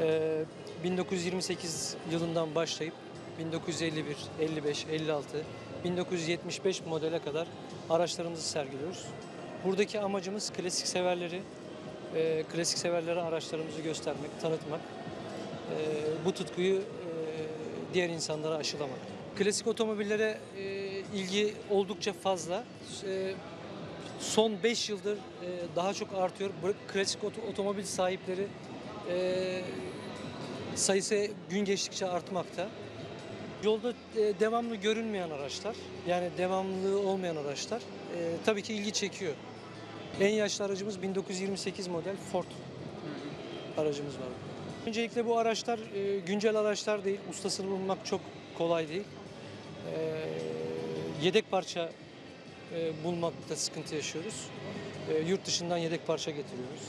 Ee, 1928 yılından başlayıp 1951, 55, 56, 1975 modele kadar araçlarımızı sergiliyoruz. Buradaki amacımız klasik severleri, e, klasik severlere araçlarımızı göstermek, tanıtmak. E, bu tutkuyu e, diğer insanlara aşılamak. Klasik otomobillere ilgi oldukça fazla. Son 5 yıldır daha çok artıyor. Klasik oto- otomobil sahipleri e, sayısı gün geçtikçe artmakta. Yolda e, devamlı görünmeyen araçlar, yani devamlılığı olmayan araçlar e, tabii ki ilgi çekiyor. En yaşlı aracımız 1928 model Ford aracımız var. Öncelikle bu araçlar e, güncel araçlar değil, ustasını bulmak çok kolay değil. E, yedek parça e, bulmakta sıkıntı yaşıyoruz. E, yurt dışından yedek parça getiriyoruz.